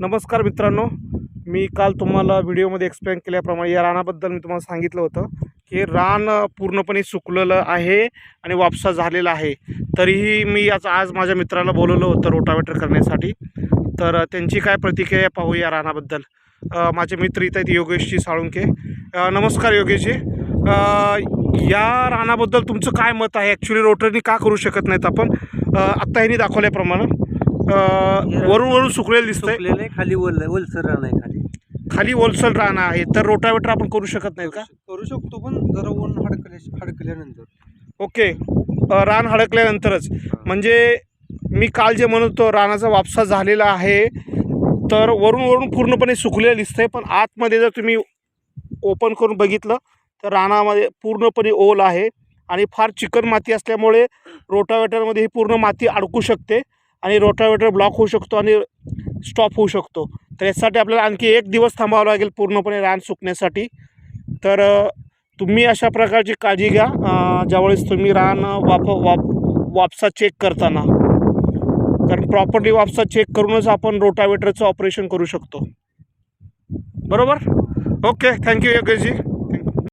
नमस्कार मित्रांनो. मी काल तुम्हाला व्हिडिओमध्ये एक्सप्लेन केल्याप्रमाणे या रानाबद्दल मी तुम्हाला सांगितलं होतं की रान पूर्णपणे सुकलेलं आहे आणि वापसा झालेला आहे. तरीही मी आज आज माझ्या मित्राला बोलवलं होतं रोटावेटर करण्यासाठी. तर त्यांची काय प्रतिक्रिया पाहू या रानाबद्दल. माझे मित्र इथं आहेत योगेशजी साळुंके. नमस्कार योगेशजी. या रानाबद्दल तुमचं काय मत आहे? ॲक्च्युली रोटरनी का करू शकत नाहीत आपण? आत्ता ह्यांनी दाखवल्याप्रमाणे. वरून वरून सुकलेलं दिसतंय. सुकलेलं खाली ओल ओलसर रान आहे खाली. खाली ओलसर रान आहे. तर रोटावेटर आपण करू शकत नाही का? करू शकतो पण जरा ऊन हडकल्या हडकल्यानंतर. ओके. रान हडकल्यानंतरच. म्हणजे मी काल जे म्हणत होतो रानाचा वापसा झालेला आहे तर वरून वरून पूर्णपणे सुकलेलं दिसतंय पण आतमध्ये जर तुम्ही ओपन करून बघितलं तर रानामध्ये पूर्णपणे ओल आहे आणि फार चिकन माती असल्यामुळे रोटावेटरमध्ये ही पूर्ण माती अडकू शकते. आणि रोटावेटर ब्लॉक होऊ शकतो आणि स्टॉप होऊ शकतो. तर यासाठी आपल्याला आणखी एक दिवस थांबावं लागेल पूर्णपणे रान सुकण्यासाठी. तर तुम्ही अशा प्रकारची काळजी घ्या ज्यावेळेस तुम्ही रान वाप वाप वापसा चेक करताना. कारण प्रॉपर्ली वापसा चेक करूनच आपण रोटावेटरचं ऑपरेशन करू शकतो. बरोबर? Okay thank you Yogeshji